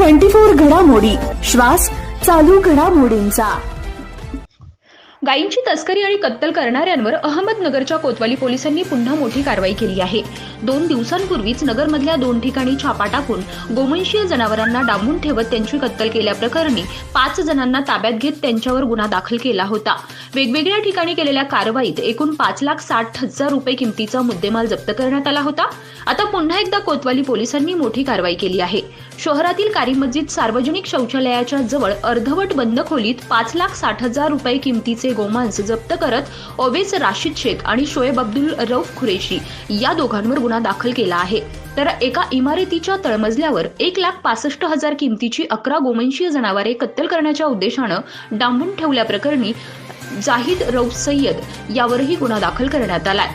Twenty four घडामोडी. श्वास चालू घडामोडींचा. गायींची तस्करी आणि कत्तल करणाऱ्यांवर अहमदनगरच्या कोतवाली पोलिसांनी पुन्हा मोठी कारवाई केली आहे. दोन दिवसांपूर्वीच नगरमधल्या दोन ठिकाणी छापा टाकून गोवंशीय जनावरांना डांबून ठेवत त्यांची कत्तल केल्याप्रकरणी पाच जणांना ताब्यात घेत त्यांच्यावर गुन्हा दाखल केला होता. वेगवेगळ्या ठिकाणी केलेल्या कारवाईत एकूण पाच लाख साठ हजार रुपये किमतीचा मुद्देमाल जप्त करण्यात आला होता. आता पुन्हा एकदा कोतवाली पोलिसांनी मोठी कारवाई केली आहे. शहरातील कारी मस्जिद सार्वजनिक शौचालयाच्या जवळ अर्धवट बंद खोलीत पाच लाख साठ हजार रुपये किमतीचे गोमांस जप्त करत ओवेस राशिद शेख आणि शोएब अब्दुल रौफ खुरेशी या दोघांवर गुन्हा दाखल केला आहे. तर एका इमारतीच्या तळमजल्यावर एक लाख पासष्ट हजार किमतीची अकरा गोवंशीय जनावरे कत्तल करण्याच्या उद्देशानं डांबून ठेवल्याप्रकरणी जाहीद रौफ सय्यद यावरही गुन्हा दाखल करण्यात आलाय.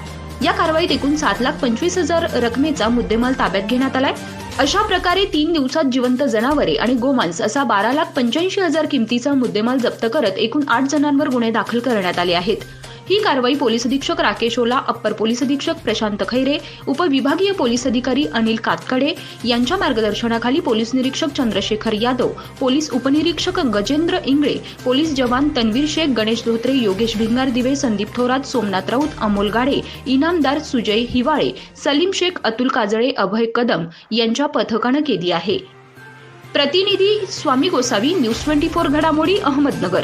या कारवाईत एकूण सात लाख पंचवीस हजार रकमेचा मुद्देमाल ताब्यात घेण्यात आलाय. अशा प्रकारे तीन दिवसात जिवंत जनावरे आणि गोमांस असा बारा लाख पंच्याऐंशी हजार किमतीचा मुद्देमाल जप्त करत एकूण आठ जणांवर गुन्हे दाखल करण्यात आले आहेत. ही कारवाई पोलीस अधीक्षक राकेश ओला अप्पर पोलीस अधीक्षक प्रशांत खैरे उपविभागीय पोलीस अधिकारी अनिल कातकडे यांच्या मार्गदर्शनाखाली पोलीस निरीक्षक चंद्रशेखर यादव पोलीस उपनिरीक्षक गजेंद्र इंगळे पोलीस जवान तन्वीर शेख गणेश धोत्रे योगेश भिंगार दिवे संदीप थोरात सोमनाथ राऊत अमोल गाडे इनामदार सुजय हिवाळे सलीम शेख अतुल काजळे अभय कदम यांच्या पथकानं केली आहे. प्रतिनिधी Swami Gosavi news twenty four घडामोडी अहमदनगर.